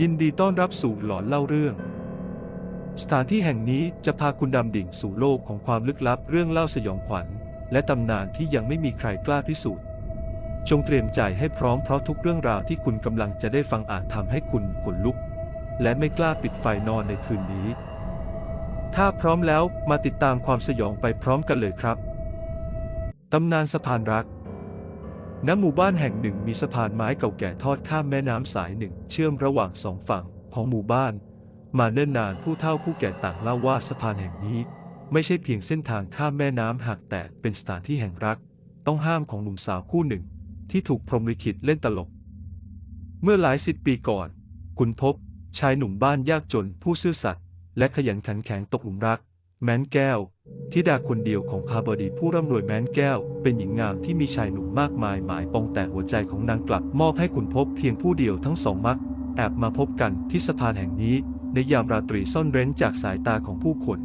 ยินดีต้อนรับสู่หลอนเล่าเรื่อง สถานที่แห่งนี้จะพาคุณดำดิ่งสู่โลกของความลึกลับเรื่องเล่าสยองขวัญ และตำนานที่ยังไม่มีใครกล้าพิสูจน์ จงเตรียมใจให้พร้อมเพราะทุกเรื่องราวที่คุณกำลังจะได้ฟังอาจทำให้คุณขนลุก และไม่กล้าปิดไฟนอนในคืนนี้ ถ้าพร้อมแล้วมาติดตามความสยองไปพร้อมกันเลยครับ ตำนานสะพานรัก ณหมู่บ้านแห่งหนึ่งมีสะพานไม้เก่าแก่ทอดข้ามแม่น้ำสายหนึ่ง เชื่อมระหว่างสองฝั่งของหมู่บ้าน มาเนิ่นนานผู้เฒ่าผู้แก่ต่างเล่าว่าสะพานแห่งนี้ ไม่ใช่เพียงเส้นทางข้ามแม่น้ำหากแต่เป็นสถานที่แห่งรัก ต้องห้ามของหนุ่มสาวคู่หนึ่ง ที่ถูกพรหมลิขิตเล่นตลก เมื่อหลายสิบปีก่อน คุณพบชายหนุ่มบ้านยากจนผู้ซื่อสัตย์และขยันขันแข็งตกหลุมรัก แม้นแก้ว ธิดาคนเดียวของคาบดีผู้ร่ำรวยแม้นแก้ว เป็นหญิงงามที่มีชายหนุ่มมากมายหมายปองแต่หัวใจของนางกลับมอบให้คุณพบเพียงผู้เดียวทั้งสองมัก แอบมาพบกันที่สะพานแห่งนี้ ในยามราตรีซ่อนเร้นจากสายตาของผู้คน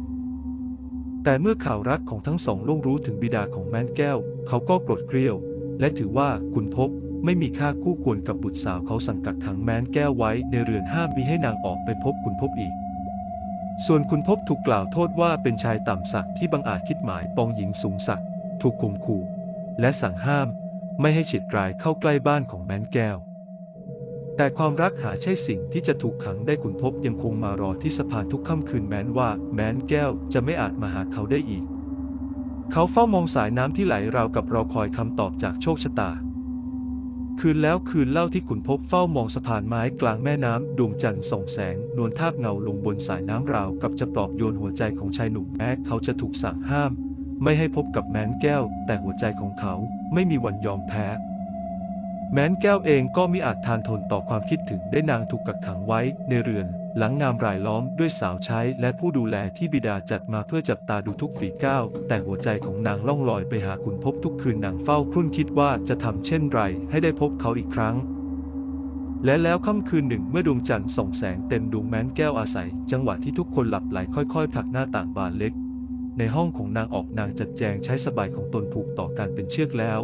แต่เมื่อข่าวรักของทั้งสองล่วงรู้ถึงบิดาของแม้นแก้ว เขาก็โกรธเกรี้ยว และถือว่าคุณพบไม่มีค่าคู่ควรกับบุตรสาวเขาสั่งกักขังแม้นแก้วไว้ในเรือนห้ามมิให้นางออกไปพบคุณพบอีก ส่วนคุณพบถูกกล่าวโทษว่าเป็นชายต่ำสักที่บังอาจคิดหมายปองหญิงสูงสักถูกข่มขู่ และสั่งห้ามไม่ให้ฉิดรายเข้าใกล้บ้านของแม้นแก้ว แต่ความรักหาใช่สิ่งที่จะถูกขังได้คุณพบยังคงมารอที่สะพานทุกค่ำคืนแม้นว่าแม้นแก้วจะไม่อาจมาหาเขาได้อีก เขาเฝ้ามองสายน้ำที่ไหลราวกับรอคอยคำตอบจากโชคชะตา คืนแล้วคืนเล่าที่ขุนพบเฝ้ามองสะพานไม้กลางแม่น้ำดวงจันทร์ส่องแสง นวลทาบเงาลงบนสายน้ำราวกับจะปลอบโยนหัวใจของชายหนุ่มแม้เขาจะถูกสั่งห้าม ไม่ให้พบกับแม้นแก้ว แต่หัวใจของเขาไม่มีวันยอมแพ้ แม้นแก้วเองก็มิอาจทานทนต่อความคิดถึงได้นางถูกกักขังไว้ในเรือน หลังงามรายล้อมด้วยสาวใช้และผู้ดูแลที่บิดาจัดมาเพื่อจับตาดูทุกฝีก้าว แต่หัวใจของนางล่องลอยไปหาคุณพบทุกคืนนางเฝ้าครุ่นคิดว่าจะทำเช่นไรให้ได้พบเขาอีกครั้ง และแล้วค่ำคืนหนึ่งเมื่อดวงจันทร์ส่องแสงเต็มดวงแม้นแก้วอาศัย จังหวะที่ทุกคนหลับไหลค่อยๆผลักหน้าต่างบานเล็ก ในห้องของนางออกนางจัดแจงใช้สบายของตนผูกต่อกันเป็นเชือกแล้ว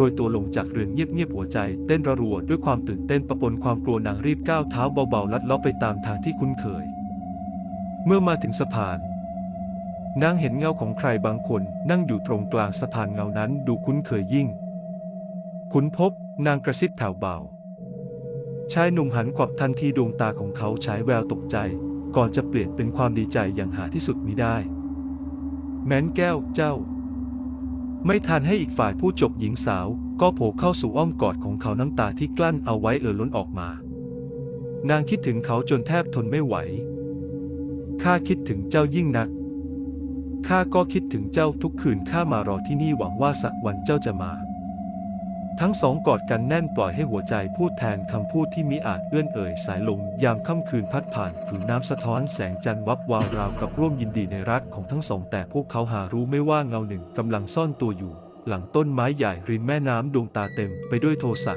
โรยตัวลงจากเรือนเงียบๆหัวใจ เต้นระรัวด้วยความตื่นเต้นประปนความกลัวนางรีบก้าวเท้าเบาๆ ลัดเลาะไปตามทางที่คุ้นเคย เมื่อมาถึงสะพานนางเห็นเงาของใครบางคนนั่งอยู่ตรงกลางสะพานเงานั้นดูคุ้นเคยยิ่งขุนพบนางกระซิบแผ่วเบา ชายหนุ่มหันขวับทันทีดวงตาของเขาฉายแววตกใจ ก่อนจะเปลี่ยนเป็นความดีใจอย่างหาที่สุดมิได้ แม้นแก้วเจ้า ไม่ทันให้อีกฝ่ายผู้จบหญิงสาว ก็โผล่เข้าสู่อ้อมกอดของเขาน้ำตาที่กลั้นเอาไว้เอ่อล้นออกมา นางคิดถึงเขาจนแทบทนไม่ไหว ข้าคิดถึงเจ้ายิ่งนัก ข้าก็คิดถึงเจ้าทุกคืนข้ามารอที่นี่หวังว่าสักวันเจ้าจะมา ทั้งสองกอดกันแน่นปล่อยให้หัวใจพูดแทนคำพูดที่มิอาจเอื้อนเอ่ยสายลมยามค่ำคืนพัดผ่านผืนน้ำสะท้อนแสงจันทร์วับวาวราวกับร่วมยินดีในรักของทั้งสอง แต่พวกเขาหารู้ไม่ว่าเงาหนึ่งกำลังซ่อนตัวอยู่ หลังต้นไม้ใหญ่ริมแม่น้ำดวงตาเต็มไปด้วยโทสะ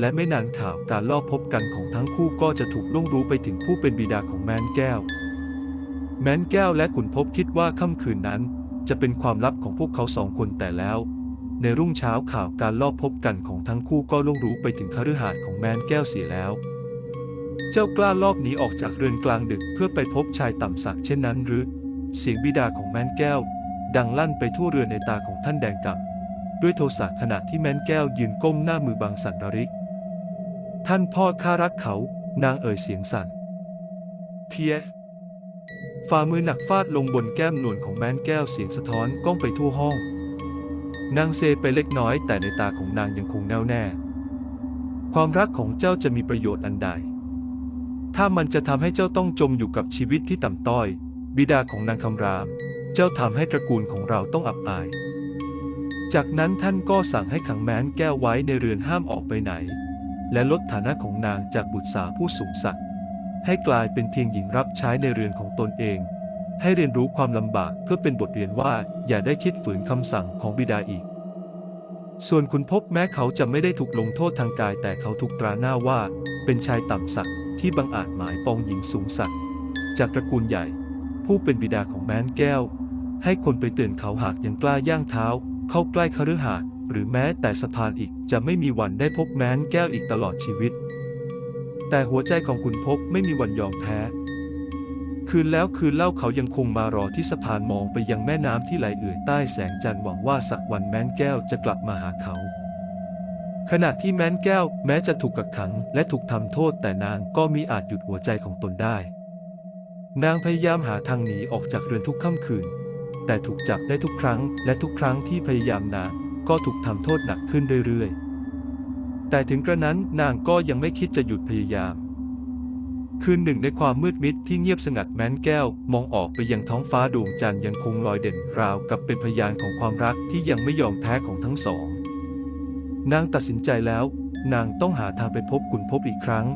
และไม่นานข่าวการลอบพบกันของทั้งคู่ก็จะถูกล่วงรู้ไปถึงผู้เป็นบิดาของแมนแก้ว แมนแก้วและขุนพบคิดว่าค่ำคืนนั้น จะเป็นความลับของพวกเขาสองคนแต่แล้ว ในรุ่งเช้าข่าวการลอบพบกันของทั้งคู่ก็ล่วงรู้ไปถึงคฤหาสน์ของแมนแก้วเสียแล้ว เจ้ากล้าลอบหนีออกจากเรือนกลางดึกเพื่อไปพบชายต่ำสักเช่นนั้นหรือ เสียงบิดาของแมนแก้ว ดังลั่นไปทั่วเรือนในตาของท่านแดงกำด้วยโทสะขณะที่แมนแก้วยืนก้มหน้ามือบังสันระริก ท่านพ่อข้ารักเขา นางเอ่ยเสียงสั่นเพียฝ่ามือหนักฟาดลงบนแก้มนวลของแมนแก้วเสียงสะท้อนก้องไปทั่วห้อง นางเซไปเล็กน้อย แต่ในตาของนางยังคงแน่วแน่ ความรักของเจ้าจะมีประโยชน์อันใด ถ้ามันจะทำให้เจ้าต้องจมอยู่กับชีวิตที่ต่ำต้อย บิดาของนางคำราม เจ้าทำให้ตระกูลของเราต้องอับอาย จากนั้นท่านก็สั่งให้ขังแม้นแก้วไว้ในเรือนห้ามออกไปไหน และลดฐานะของนางจากบุตรสาวผู้สูงศักดิ์ให้กลายเป็นเพียงหญิงรับใช้ในเรือนของตนเอง ให้เรียนรู้ความลำบากเพื่อเป็นบทเรียนว่าอย่าได้คิดฝืนคำสั่งของบิดาอีก ส่วนคุณพบแม้เขาจะไม่ได้ถูกลงโทษทางกาย แต่เขาถูกตราหน้าว่า เป็นชายต่ำสักที่บังอาจหมายปองหญิงสูงสักจากตระกูลใหญ่ ผู้เป็นบิดาของแม้นแก้ว ให้คนไปเตือนเขาหากยังกล้าย่างเท้า เข้าใกล้คฤหาสน์หรือแม้แต่สะพานอีกจะไม่มีวันได้พบแม้นแก้วอีกตลอดชีวิต แต่หัวใจของขุนพบไม่มีวันยอมแพ้ คืนแล้วคืนเล่าเขายังคงมารอที่สะพานมองไปยังแม่น้ำที่ไหลเอื่อยใต้แสงจันทร์หวังว่าสักวันแม้นแก้วจะกลับมาหาเขา ขณะที่แม้นแก้วแม้จะถูกกักขังและถูกทำโทษแต่นางก็มีอาจหยุดหัวใจของตนได้ นางพยายามหาทางหนีออกจากเรือนทุกค่ำคืน แต่ถูกจับได้ทุกครั้ง และทุกครั้งที่พยายามนางก็ถูกทำโทษหนักขึ้นเรื่อยๆ แต่ถึงกระนั้นนางก็ยังไม่คิดจะหยุดพยายาม คืนหนึ่งในความมืดมิดที่เงียบสงัดแม้นแก้ว มองออกไปยังท้องฟ้าดวงจันทร์ยังคงลอยเด่นราวกับเป็นพยานของความรักที่ยังไม่ยอมแพ้ของทั้งสอง นางตัดสินใจแล้ว นางต้องหาทางไปพบกุนพบอีกครั้ง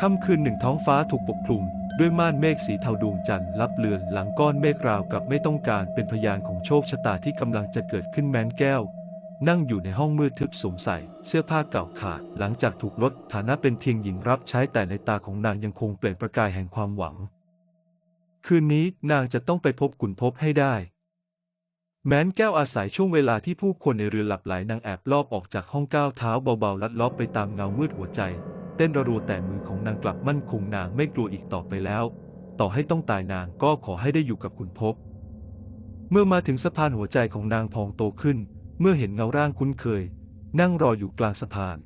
ค่ำคืนหนึ่งท้องฟ้าถูกปกคลุม ด้วยม่านเมฆสีเทาดวงจันทร์ลับเลือนหลังก้อนเมฆราวกับไม่ต้องการเป็นพยานของโชคชะตาที่กำลังจะเกิดขึ้นแม้นแก้ว นั่งอยู่ในห้องมืดทึบสวมใส่ เสื้อผ้าเก่าขาด หลังจากถูกลดฐานะเป็นเพียงหญิงรับใช้แต่ในตาของนางยังคงเปล่งประกายแห่งความหวัง คืนนี้นางจะต้องไปพบกุนพบให้ได้ แม้นแก้วอาศัยช่วงเวลาที่ผู้คนในเรือหลับไหลนางแอบลอบออกจากห้องก้าวเท้าเบาๆ ลัดลาะไปตามเงามืดหัวใจ เต้นระรัวแต่มือของนางกลับมั่นคงนางไม่กลัวอีกต่อไปแล้ว ต่อให้ต้องตายนางก็ขอให้ได้อยู่กับคุณพบ เมื่อมาถึงสะพานหัวใจของนางพองโตขึ้น เมื่อเห็นเงาร่างคุ้นเคย นั่งรออยู่กลางสะพาน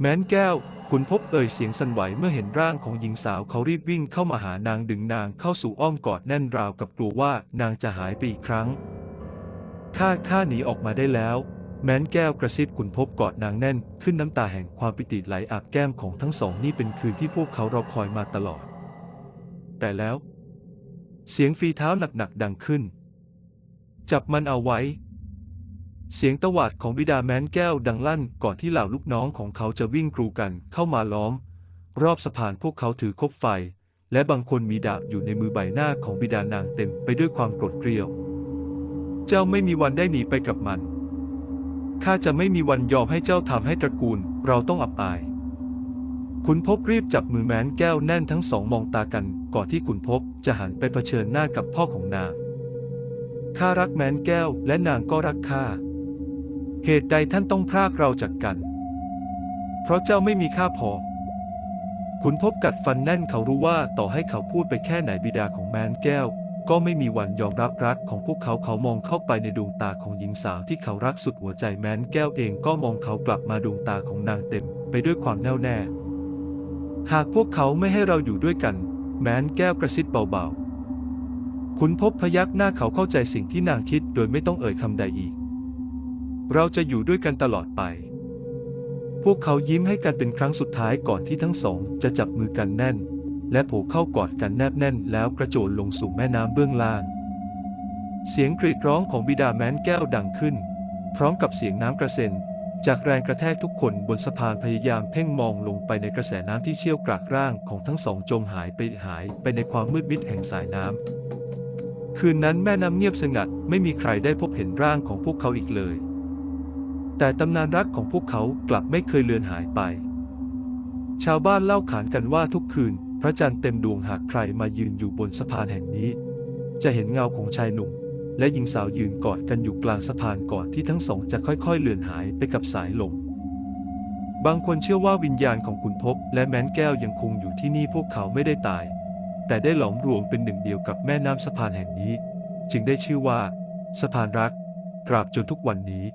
แม้นแก้วคุณพบเอ่ยเสียงสั่นไหวเมื่อเห็นร่างของหญิงสาวเขารีบวิ่งเข้ามาหานางดึงนางเข้าสู่อ้อมกอดแน่นราวกับกลัวว่านางจะหายไปอีกครั้ง ข้าข้าหนีออกมาได้แล้ว แม้นแก้วกระซิบขุนพบกอดนางแน่น ขึ้นน้ำตาแห่งความปิติไหลอาบแก้มของทั้งสองนี่เป็นคืนที่พวกเขารอคอยมาตลอด แต่แล้ว เสียงฝีเท้าหนักๆดังขึ้น จับมันเอาไว้ เสียงตวาดของบิดาแม้นแก้วดังลั่นก่อนที่เหล่าลูกน้องของเขาจะวิ่งกรูกันเข้ามาล้อม รอบสะพานพวกเขาถือคบไฟ และบางคนมีดาบอยู่ในมือใบหน้าของบิดานางเต็มไปด้วยความโกรธเกรียว เจ้าไม่มีวันได้หนีไปกับมันข้าจะไม่มีวันยอมให้เจ้าทำให้ตระกูลเราต้องอับอาย ขุนพบรีบจับมือแม้นแก้วแน่นทั้งสองมองตากัน ก่อนที่ขุนพบจะหันไปเผชิญหน้ากับพ่อของนางข้ารักแม้นแก้วและนางก็รักข้า เหตุใดท่านต้องพรากเราจากกัน เพราะเจ้าไม่มีค่าพอ ขุนพบกัดฟันแน่นเขารู้ว่าต่อให้เขาพูดไปแค่ไหนบิดาของแม้นแก้ว ก็ไม่มีวันยอมรับรักของพวกเขาเขามองเข้าไปในดวงตาของหญิงสาวที่เขารักสุดหัวใจแม้นแก้วเองก็มองเขากลับมาดวงตาของนางเต็ม ไปด้วยความแน่วแน่ หากพวกเขาไม่ให้เราอยู่ด้วยกัน แม้นแก้วกระซิบเบาๆขุนพบพยักหน้าเขาเข้าใจสิ่งที่นางคิดโดยไม่ต้องเอ่ยคำใดอีก เราจะอยู่ด้วยกันตลอดไป พวกเขายิ้มให้กันเป็นครั้งสุดท้ายก่อนที่ทั้งสองจะจับมือกันแน่น และโผล่เข้ากอดกันแนบแน่นแล้วกระโจนลงสู่แม่น้ำเบื้องล่าง เสียงกรีดร้องของบิดาแม้นแก้วดังขึ้น พร้อมกับเสียงน้ำกระเซ็นจากแรงกระแทกทุกคนบนสะพานพยายามเพ่งมองลงไปในกระแสน้ำที่เชี่ยวกรากร่างของทั้งสองจมหายไปหายไปในความมืดมิดแห่งสายน้ำคืนนั้นแม่น้ำเงียบสงัดไม่มีใครได้พบเห็นร่างของพวกเขาอีกเลย แต่ตำนานรักของพวกเขากลับไม่เคยเลือนหายไป ชาวบ้านเล่าขานกันว่าทุกคืน พระจันทร์เต็มดวงหากใครมายืนอยู่บนสะพานแห่งนี้ จะเห็นเงาของชายหนุ่ม และหญิงสาวยืนกอดกันอยู่กลางสะพานก่อนที่ทั้งสองจะค่อยๆเลือนหายไปกับสายลมบางคนเชื่อว่าวิญญาณของขุนพบและแม้นแก้วยังคงอยู่ที่นี่พวกเขาไม่ได้ตาย แต่ได้หลอมรวมเป็นหนึ่งเดียวกับแม่น้ำสะพานแห่งนี้ จึงได้ชื่อว่า สะพานรักตราบจนทุกวันนี้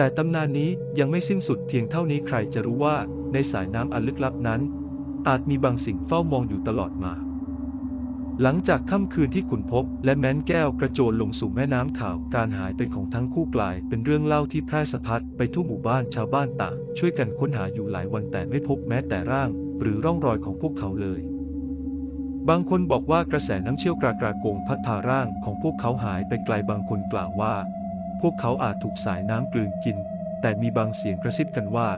แต่ตำนานนี้ยังไม่สิ้นสุดเพียงเท่านี้ใครจะรู้ว่าในสายน้ำอันลึกลับนั้น อาจมีบางสิ่งเฝ้ามองอยู่ตลอดมา หลังจากค่ำคืนที่ขุนพบและแม้นแก้วกระโจนลงสู่แม่น้ำข่าวการหายไปของทั้งคู่กลาย เป็นเรื่องเล่าที่แพร่สะพัดไปทั่วหมู่บ้านชาวบ้านต่าง ช่วยกันค้นหาอยู่หลายวันแต่ไม่พบแม้แต่ร่าง หรือร่องรอยของพวกเขาเลยบางคนบอกว่ากระแสน้ำเชี่ยวกรากราโกงพัดพาร่างของพวกเขาหายไปไกลบางคนกล่าวว่า พวกเขาอาจถูกสายน้ำกลืนกิน แต่มีบางเสียงกระซิบกันว่า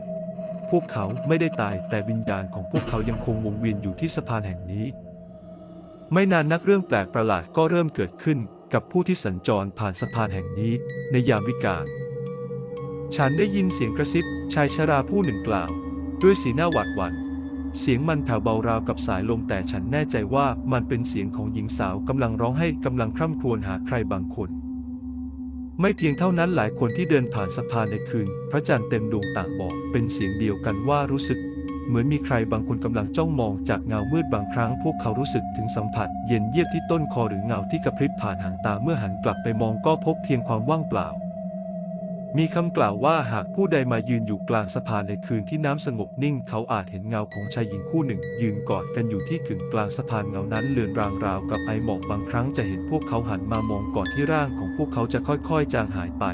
พวกเขาไม่ได้ตายแต่วิญญาณของพวกเขายังคงวงเวียนอยู่ที่สะพานแห่งนี้ ไม่นานนักเรื่องแปลกประหลาดก็เริ่มเกิดขึ้นกับผู้ที่สัญจรผ่านสะพานแห่งนี้ในยามวิกาลฉันได้ยินเสียงกระซิบชายชราผู้หนึ่งกล่าว ด้วยสีหน้าหวาดหวั่นเสียงมันแผ่วเบาราวกับสายลมแต่ฉันแน่ใจว่ามันเป็นเสียงของหญิงสาวกำลังร้องให้กำลังคร่ำครวญหาใครบางคน ไม่เพียงเท่านั้นหลายคนที่เดินผ่านสะพานในคืน พระจันทร์เต็มดวงต่างบอก เป็นเสียงเดียวกันว่ารู้สึก เหมือนมีใครบางคนกำลังจ้องมองจากเงามืดบางครั้ง พวกเขารู้สึกถึงสัมผัส เย็นเยียบที่ต้นคอหรือเงาที่กระพริบผ่านหางตาเมื่อหันกลับไปมองก็พบเพียงความว่างเปล่า มีคำกล่าวว่าหากผู้ใดมายืนอยู่กลางสะพานในคืนที่น้ำสงบนิ่ง เขาอาจเห็นเงาของชายหญิงคู่หนึ่ง ยืนกอดกันอยู่ที่กึ่งกลางสะพานเงานั้นเลือนรางราวกับไอหมอกบางครั้งจะเห็นพวกเขาหันมามองก่อนที่ร่างของพวกเขาจะค่อยๆ จางหายไป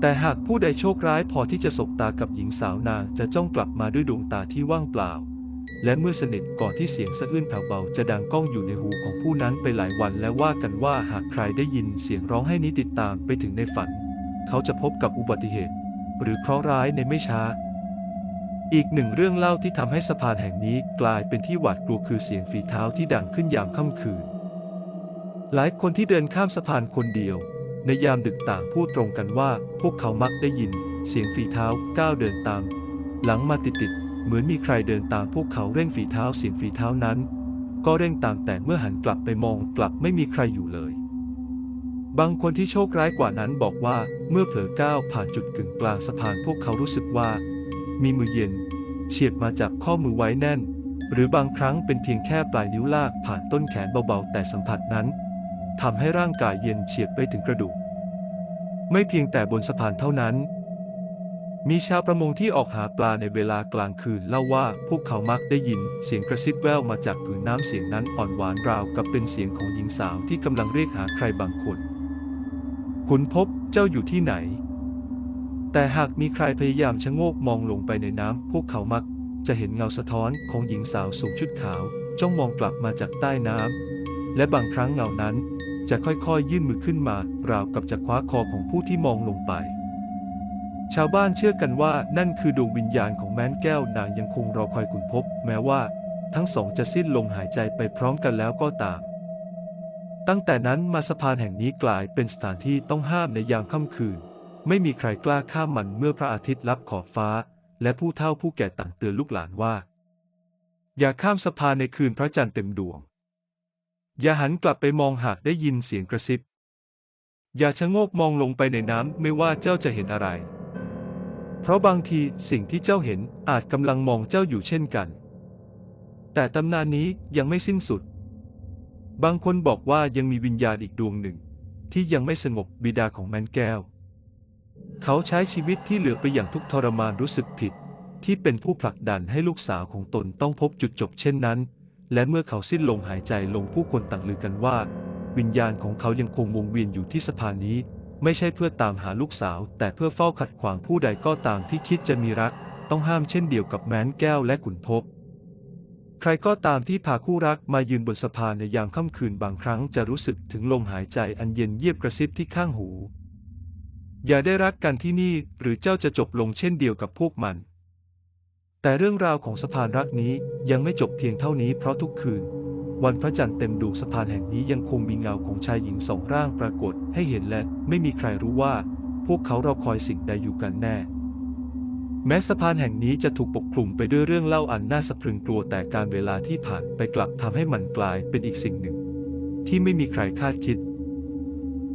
แต่หากผู้ใดโชคร้ายพอที่จะสบตากับหญิงสาวนางจะจ้องกลับมาด้วยดวงตาที่ว่างเปล่า และเมื่อสนิทก่อนที่เสียงสะอื้นแผ่วเบาจะดังก้องอยู่ในหูของผู้นั้นไปหลายวันและว่ากันว่าหากใครได้ยินเสียงร้องให้นี้ติดตามไปถึงในฝัน เขาจะพบกับอุบัติเหตุ หรือเคราะห์ร้ายในไม่ช้า อีกหนึ่งเรื่องเล่าที่ทำให้สะพานแห่งนี้กลายเป็นที่หวาดกลัวคือเสียงฝีเท้าที่ดังขึ้นยามค่ำคืน หลายคนที่เดินข้ามสะพานคนเดียว ในยามดึกต่างพูดตรงกันว่า พวกเขามักได้ยิน เสียงฝีเท้าก้าวเดินตาม หลังมาติดๆเหมือนมีใครเดินตามพวกเขาเร่งฝีเท้าเสียงฝีเท้านั้น ก็เร่งตามแต่เมื่อหันกลับไปมองกลับไม่มีใครอยู่เลย บางคนที่โชคร้ายกว่านั้นบอกว่าเมื่อเผลอก้าวผ่านจุดกึ่งกลางสะพานพวกเขารู้สึกว่า มีมือเย็น เฉียดมาจับข้อมือไว้แน่น หรือบางครั้งเป็นเพียงแค่ปลายนิ้วลากผ่านต้นแขนเบาๆ แต่สัมผัสนั้นทำให้ร่างกายเย็นเฉียดไปถึงกระดูก ไม่เพียงแต่บนสะพานเท่านั้น มีชาวประมงที่ออกหาปลาในเวลากลางคืนเล่าว่าพวกเขามักได้ยินเสียงกระซิบแว่วมาจากผืนน้ำเสียงนั้นอ่อนหวานราวกับเป็นเสียงของหญิงสาวที่กำลังเรียกหาใครบางคน ขุนพบเจ้าอยู่ที่ไหน แต่หากมีใครพยายามชะโงกมองลงไปในน้ำพวกเขามักจะเห็นเงาสะท้อนของหญิงสาวสวมชุดขาว จ้องมองกลับมาจากใต้น้ำและบางครั้งเงานั้นจะค่อยๆ ยื่นมือขึ้นมาราวกับจะคว้าคอของผู้ที่มองลงไป ชาวบ้านเชื่อกันว่านั่นคือดวงวิญญาณของแม้นแก้วนางยังคงรอคอยขุนพบ แม้ว่าทั้งสองจะสิ้นลมหายใจไปพร้อมกันแล้วก็ตาม ตั้งแต่นั้นมาสะพานแห่งนี้กลายเป็นสถานที่ต้องห้ามในยามค่ำคืน ไม่มีใครกล้าข้ามมันเมื่อพระอาทิตย์ลับขอบฟ้า และผู้เฒ่าผู้แก่ต่างเตือนลูกหลานว่า อย่าข้ามสะพานในคืนพระจันทร์เต็มดวง อย่าหันกลับไปมองหากได้ยินเสียงกระซิบ อย่าชะโงกมองลงไปในน้ำไม่ว่าเจ้าจะเห็นอะไร เพราะบางทีสิ่งที่เจ้าเห็นอาจกำลังมองเจ้าอยู่เช่นกัน แต่ตำนานนี้ยังไม่สิ้นสุด บางคนบอกว่ายังมีวิญญาณอีกดวงหนึ่ง ที่ยังไม่สงบบิดาของแมนแก้ว เขาใช้ชีวิตที่เหลือไปอย่างทุกทรมานรู้สึกผิด ที่เป็นผู้ผลักดันให้ลูกสาวของตนต้องพบจุดจบเช่นนั้น และเมื่อเขาสิ้นลมหายใจลงผู้คนต่างลือกันว่า วิญญาณของเขายังคงวงเวียนอยู่ที่สะพานนี้ ไม่ใช่เพื่อตามหาลูกสาว แต่เพื่อเฝ้าขัดขวางผู้ใดก็ตามที่คิดจะมีรัก ต้องห้ามเช่นเดียวกับแมนแก้วและขุนพบ ใครก็ตามที่พาคู่รักมายืนบนสะพานในยามค่ำคืนบางครั้งจะรู้สึกถึงลมหายใจอันเย็นเยียบกระซิบที่ข้างหู อย่าได้รักกันที่นี่หรือเจ้าจะจบลงเช่นเดียวกับพวกมัน แต่เรื่องราวของสะพานรักนี้ยังไม่จบเพียงเท่านี้เพราะทุกคืน วันพระจันทร์เต็มดวงสะพานแห่งนี้ยังคงมีเงาของชายหญิงสองร่างปรากฏให้เห็นและไม่มีใครรู้ว่า พวกเขารอคอยสิ่งใดอยู่กันแน่ แม้สะพานแห่งนี้จะถูกปกคลุมไปด้วยเรื่องเล่าอันน่าสะพรึงกลัวแต่การเวลาที่ผ่านไปกลับทำให้มันกลายเป็นอีกสิ่งหนึ่ง ที่ไม่มีใครคาดคิด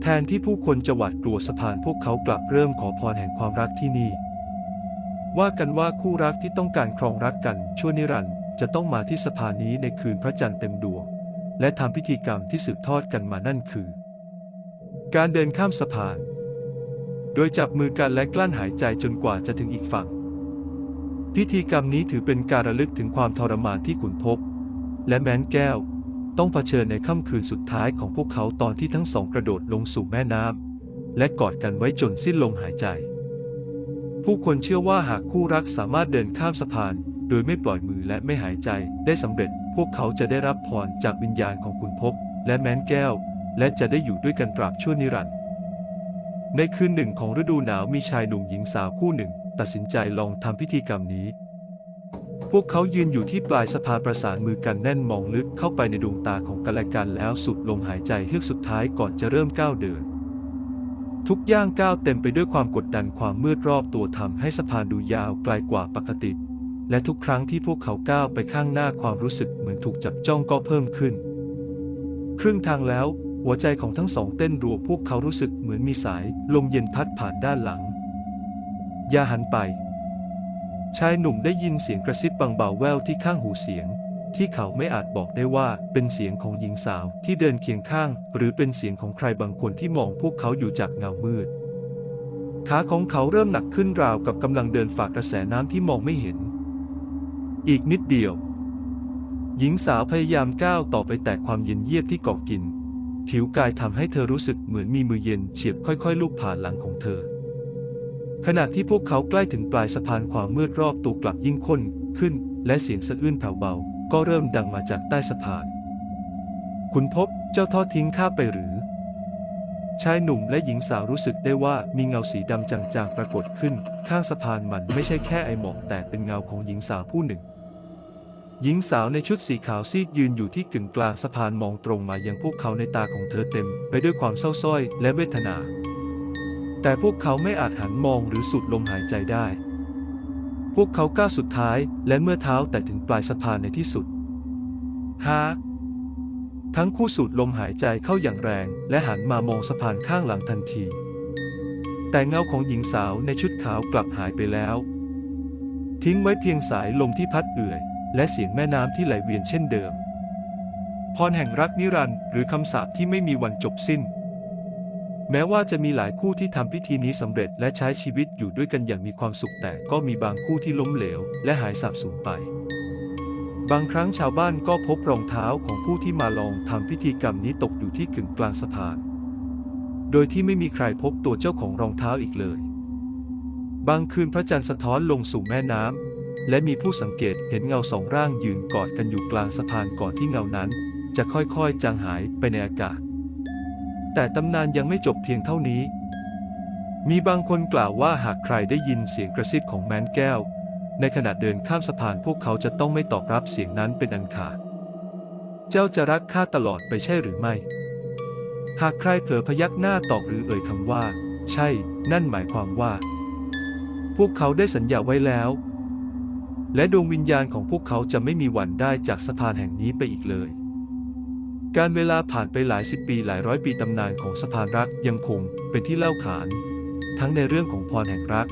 แทนที่ผู้คนจะหวาดกลัวสะพานพวกเขากลับเริ่มขอพรแห่งความรักที่นี่ ว่ากันว่าคู่รักที่ต้องการครองรักกันชั่วนิรันดร์จะต้องมาที่สะพานนี้ในคืนพระจันทร์เต็มดวง และทำพิธีกรรมที่สืบทอดกันมานั่นคือ การเดินข้ามสะพาน โดยจับมือกันและกลั้นหายใจจนกว่าจะถึงอีกฝั่ง พิธีกรรมนี้ถือเป็นการระลึกถึงความทรมานที่ขุนพบ และแม้นแก้ว ต้องเผชิญในค่ำคืนสุดท้ายของพวกเขาตอนที่ทั้งสองกระโดดลงสู่แม่น้ำและกอดกันไว้จนสิ้นลมหายใจ ผู้คนเชื่อว่าหากคู่รักสามารถเดินข้ามสะพาน โดยไม่ปล่อยมือและไม่หายใจได้สำเร็จ พวกเขาจะได้รับพรจากวิญญาณของขุนพบ และแม้นแก้ว และจะได้อยู่ด้วยกันตราบชั่วนิรันดร์ในคืนหนึ่งของฤดูหนาวมีชายหนุ่มหญิงสาวคู่หนึ่ง ตัดสินใจลองทำพิธีกรรมนี้ พวกเขายืนอยู่ที่ปลายสะพานประสานมือกันแน่นมองลึกเข้าไปในดวงตาของกันและกันแล้วสุดลมหายใจเฮือกสุดท้ายก่อนจะเริ่มก้าวเดิน ทุกย่างก้าวเต็มไปด้วยความกดดันความมืดรอบตัวทำให้สะพานดูยาวไกลกว่าปกติ และทุกครั้งที่พวกเขาก้าวไปข้างหน้าความรู้สึกเหมือนถูกจับจ้องก็เพิ่มขึ้น ครึ่งทางแล้วหัวใจของทั้งสองเต้นรัวพวกเขารู้สึกเหมือนมีสาย ลมเย็นพัดผ่านด้านหลัง อย่าหันไป ชายหนุ่มได้ยินเสียงกระซิบบางเบาแววที่ข้างหูเสียง ที่เขาไม่อาจบอกได้ว่าเป็นเสียงของหญิงสาวที่เดินเคียงข้าง หรือเป็นเสียงของใครบางคนที่มองพวกเขาอยู่จากเงามืด ขาของเขาเริ่มหนักขึ้นราวกับกำลังเดินฝากกระแสน้ำที่มองไม่เห็น อีกนิดเดียว หญิงสาวพยายามก้าวต่อไปแต่ความเย็นเยียบที่เกาะกิน ผิวกายทำให้เธอรู้สึกเหมือนมีมือเย็นเฉียบค่อยๆลูบผ่านหลังของเธอ ขณะที่พวกเขาใกล้ถึงปลายสะพานความมืดรอบตัวกลับยิ่งข้นขึ้น และเสียงสะอื้นแผ่วเบา ก็เริ่มดังมาจากใต้สะพาน คุณพบเจ้าทอดทิ้งข้าไปหรือ ชายหนุ่มและหญิงสาวรู้สึกได้ว่ามีเงาสีดำจางๆปรากฏขึ้น ข้างสะพานมันไม่ใช่แค่ไอหมอกแต่เป็นเงาของหญิงสาวผู้หนึ่ง หญิงสาวในชุดสีขาวซีดยืนอยู่ที่กึ่งกลางสะพานมองตรงมายังพวกเขาในตาของเธอเต็ม ไปด้วยความเศร้าส้อยและเวทนา แต่พวกเขาไม่อาจหันมองหรือสูดลมหายใจได้ พวกเขาก้าวสุดท้ายและเมื่อเท้าแต่ถึงปลายสะพานในที่สุดฮาทั้งคู่สูดลมหายใจเข้าอย่างแรง และหันมามองสะพานข้างหลังทันที แต่เงาของหญิงสาวในชุดขาวกลับหายไปแล้ว ทิ้งไว้เพียงสายลมที่พัดเอื่อย และเสียงแม่น้ำที่ไหลเวียนเช่นเดิม พรแห่งรักนิรันดร์หรือคำสาปที่ไม่มีวันจบสิ้น แม้ว่าจะมีหลายคู่ที่ทำพิธีนี้สำเร็จและใช้ชีวิตอยู่ด้วยกันอย่างมีความสุขแต่ก็มีบางคู่ที่ล้มเหลว และหายสาบสูญไป บางครั้งชาวบ้านก็พบรองเท้าของผู้ที่มาลองทำพิธีกรรมนี้ตกอยู่ที่กึ่งกลางสะพาน โดยที่ไม่มีใครพบตัวเจ้าของรองเท้าอีกเลย บางคืนพระจันทร์สะท้อนลงสู่แม่น้ำและมีผู้สังเกตเห็นเงาสองร่างยืนกอดกันอยู่กลางสะพานก่อนที่เงานั้น จะค่อยๆจางหายไปในอากาศ แต่ตำนานยังไม่จบเพียงเท่านี้ มีบางคนกล่าวว่าหากใครได้ยินเสียงกระซิบของแมนแก้ว ในขณะเดินข้ามสะพานพวกเขาจะต้องไม่ตอบรับเสียงนั้นเป็นอันขาด เจ้าจะรักข้าตลอดไปใช่หรือไม่ หากใครเผลอพยักหน้าตอบหรือเอ่ยคำว่า ใช่ นั่นหมายความว่า พวกเขาได้สัญญาไว้แล้ว และดวงวิญญาณของพวกเขาจะไม่มีวันได้จากสะพานแห่งนี้ไปอีกเลย การเวลาผ่านไปหลายสิบปีหลายร้อยปีตำนานของสะพานรักยังคงเป็นที่เล่าขาน ทั้งในเรื่องของพรแห่งรัก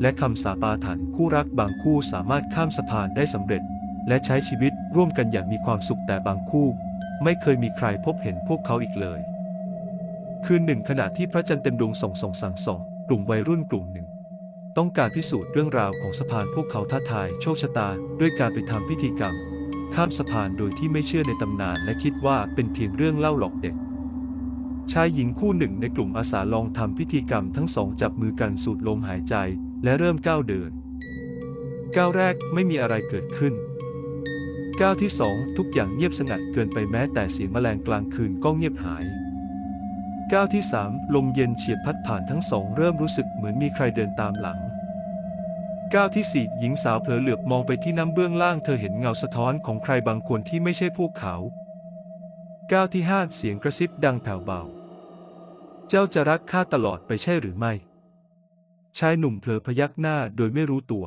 และคำสาปาถานคู่รักบางคู่สามารถข้ามสะพานได้สำเร็จ และใช้ชีวิตร่วมกันอย่างมีความสุขแต่บางคู่ ไม่เคยมีใครพบเห็นพวกเขาอีกเลย คืนหนึ่งขณะที่พระจันทร์เต็มดวงส่องส่องสังส่องกลุ่มวัยรุ่นกลุ่มหนึ่ง ต้องการพิสูจน์เรื่องราวของสะพานพวกเขาท้าทายโชคชะตาด้วยการไปทำพิธีกรรม ข้ามสะพานโดยที่ไม่เชื่อในตำนานและคิดว่าเป็นเพียงเรื่องเล่าหลอกเด็ก ชายหญิงคู่หนึ่งในกลุ่มอาสาลองทำพิธีกรรมทั้งสองจับมือกันสูดลมหายใจและเริ่มก้าวเดิน ก้าวแรกไม่มีอะไรเกิดขึ้น ก้าวที่สองทุกอย่างเงียบสงัดเกินไปแม้แต่เสียงแมลงกลางคืนก็เงียบหาย ก้าวที่สามลมเย็นเฉียบพัดผ่านทั้งสองเริ่มรู้สึกเหมือนมีใครเดินตามหลัง ก้าวที่สี่หญิงสาวเผลอเหลือบมองไปที่น้ำเบื้องล่างเธอเห็นเงาสะท้อนของใครบางคนที่ไม่ใช่พวกเขาก้าวที่ห้าเสียงกระซิบดังแผ่วเบา เจ้าจะรักข้าตลอดไปใช่หรือไม่ ชายหนุ่มเผลอพยักหน้าโดยไม่รู้ตัว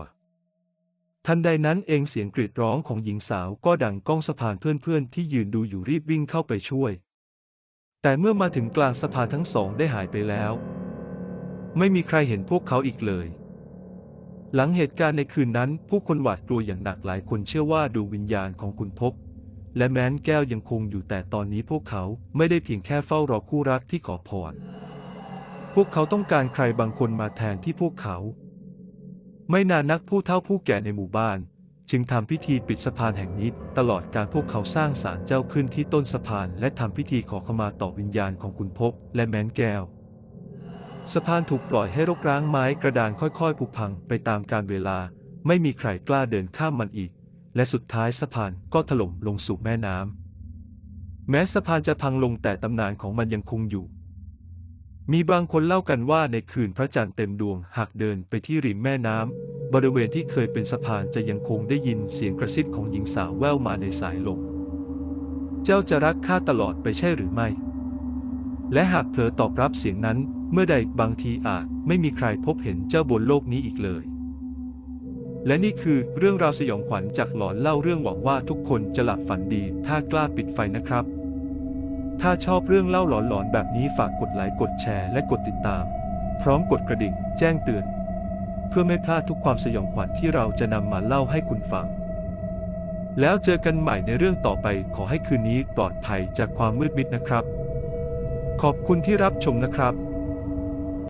ทันใดนั้นเองเสียงกรีดร้องของหญิงสาวก็ดังก้องสะพานเพื่อนๆ ที่ยืนดูอยู่รีบวิ่งเข้าไปช่วย แต่เมื่อมาถึงกลางสะพานทั้งสองได้หายไปแล้ว ไม่มีใครเห็นพวกเขาอีกเลย หลังเหตุการณ์ในคืนนั้น ผู้คนหวาดกลัวอย่างหนักหลายคนเชื่อว่าดวงวิญญาณของคุณพบ และแม้นแก้วยังคงอยู่แต่ตอนนี้พวกเขาไม่ได้เพียงแค่เฝ้ารอคู่รักที่ขอพร พวกเขาต้องการใครบางคนมาแทนที่พวกเขา ไม่นานนักผู้เฒ่าผู้แก่ในหมู่บ้าน จึงทำพิธีปิดสะพานแห่งนี้ ตลอดการพวกเขาสร้างศาลเจ้าขึ้นที่ต้นสะพาน และทำพิธีขอขมาต่อวิญญาณของคุณพบ และแม้นแก้ว สะพานถูกปล่อยให้รกร้างไม้กระดานค่อยๆผุพังไปตามกาลเวลา ไม่มีใครกล้าเดินข้ามมันอีก และสุดท้ายสะพานก็ถล่มลงสู่แม่น้ำ แม้สะพานจะพังลงแต่ตำนานของมันยังคงอยู่ มีบางคนเล่ากันว่าในคืนพระจันทร์เต็มดวงหากเดินไปที่ริมแม่น้ำบริเวณที่เคยเป็นสะพานจะยังคงได้ยินเสียงกระซิบของหญิงสาวแว่วมาในสายลม เจ้าจะรักข้าตลอดไปใช่หรือไม่ และหากเผลอตอบรับเสียงนั้น เมื่อใดบางทีอาจไม่มีใครพบเห็นเจ้าบนโลกนี้อีกเลย และนี่คือเรื่องราวสยองขวัญจากหลอนเล่าเรื่องหวังว่าทุกคนจะหลับฝันดีถ้ากล้าปิดไฟนะครับ ถ้าชอบเรื่องเล่าหลอนๆแบบนี้ฝากกดไลค์กดแชร์และกดติดตาม พร้อมกดกระดิ่งแจ้งเตือน เพื่อไม่พลาดทุกความสยองขวัญที่เราจะนำมาเล่าให้คุณฟังแล้วเจอกันใหม่ในเรื่องต่อไปขอให้คืนนี้ปลอดภัยจากความมืดมิดนะครับ ขอบคุณที่รับชมนะครับ